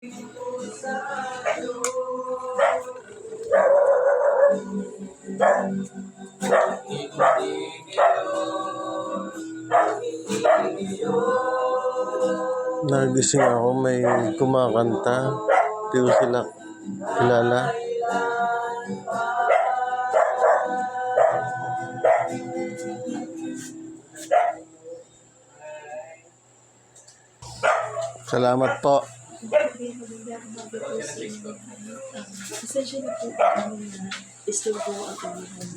Nagising ako, may kumakanta. Hindi ko sila kilala. Salamat po. Pasensya na po kami na istorbo ang kanilang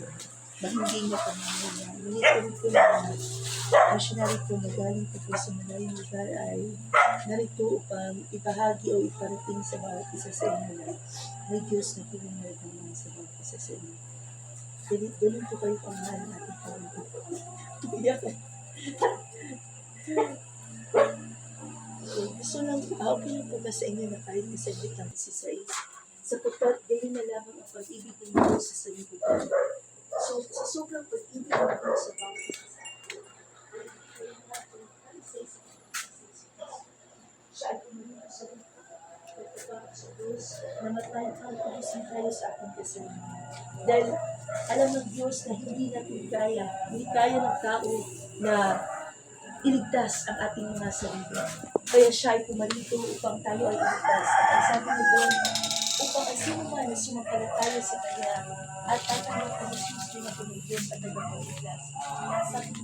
bahagi na pamamayan. Ngunit po na missionary po na galing po po sa malayong lugar ay narito upang ibahagi o iparating sa bawat isa sa inyo may Diyos na pinanalaman sa bawat isa sa inyo. Ganun ganun po kayo pamahal ng ating Panginoon. Iyak Okay, gusto lang, ah, okay lang po ba sa inyo na kahit isaglit lang si? Sapagkat ganyan na lamang ang pag-ibig Diyos sa sanlibutan. So, sa sobrang pag-ibig Diyos sa po, isa-isa siya ay sa pagkabang sa Diyos, namatay ang pag-isip tayo sa ating kasalanan. Dahil alam ng Diyos na hindi natin kaya, hindi kaya ng tao na iligtas ang ating mga sarili. Kaya siya ay pumarito upang tayo ay iligtas. At ang sabi ni doon, upang ang sino man na sumampalataya sa Kanya at tatanggap ang Jesus ang Diyos at tagapagligtas. Sabi ni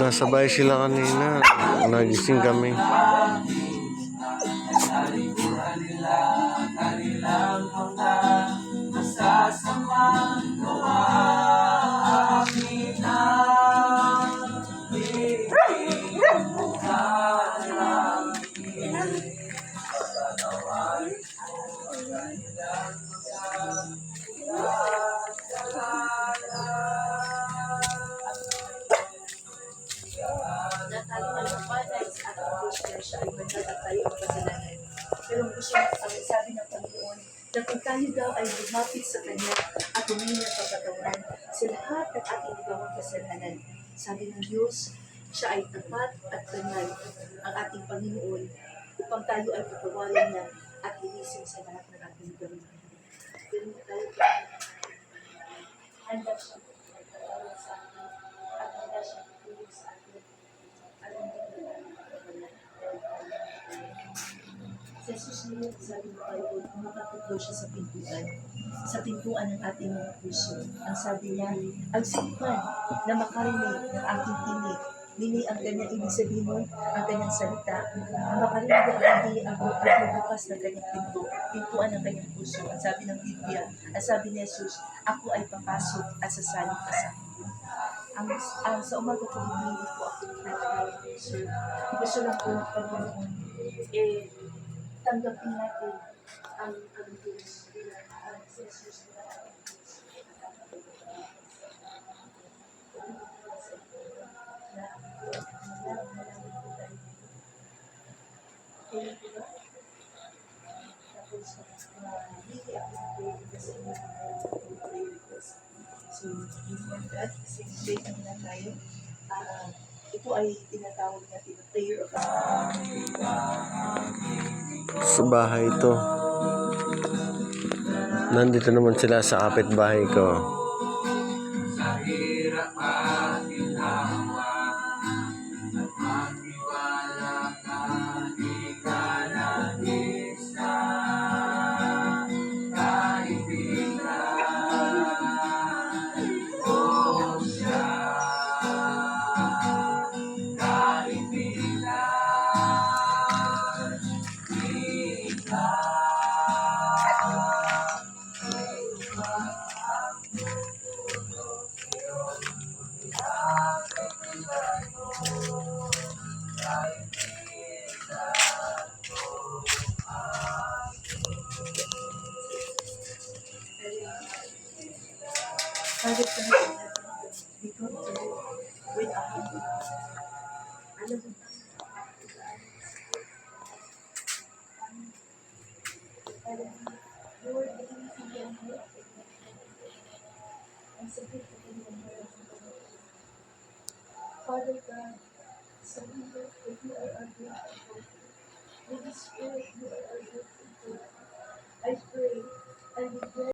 Nasabay sila kanina. Nagising kami. Banal at tayo ang kasalanan. Pero ang ang sabi ng Panginoon na kung tayo daw ay lumapit sa Kanya at humingi ng kapatawaran sa lahat ng ating gawang kasalanan. Sabi ng Diyos, siya ay tapat at banal ang ating Panginoon upang tayo ay patawarin niya at linisin sa lahat ng ating gawin. Ganun tayo Sa susunod, Bible, umatakot daw siya sa pintuan, sa pintuan ng ating mga puso. Ang sabi niya, ang sinuman na makarinig ng aking tinig, Nini ang kanyang ibig sabihin mo, ang kanyang salita, ang makarinig ang hindi ang bukas ng kanyang pinto, pintuan ng kanyang puso. Ang sabi ng Biblia, ang sabi ni Jesus, ako ay papasok at sasalip ka sa akin. Ang, ang sa umaga ko, hindi po ako. Gusto lang ng Panginoon, eh, tanggapin natin ang ang Diyos ang Jesus. Na, uh. So, before that, pray na tayo. Ah, ito ay tinatawag natin na prayer of Sa bahay ito. Nandito naman sila sa kapitbahay ko. Father, thank you. We come to you with a humble heart. Alam mo ba, Lord, ito na sa mo. Ang sakit at ang Father God, Son of God, you are our grateful Holy Spirit, you are our grateful I pray and declare.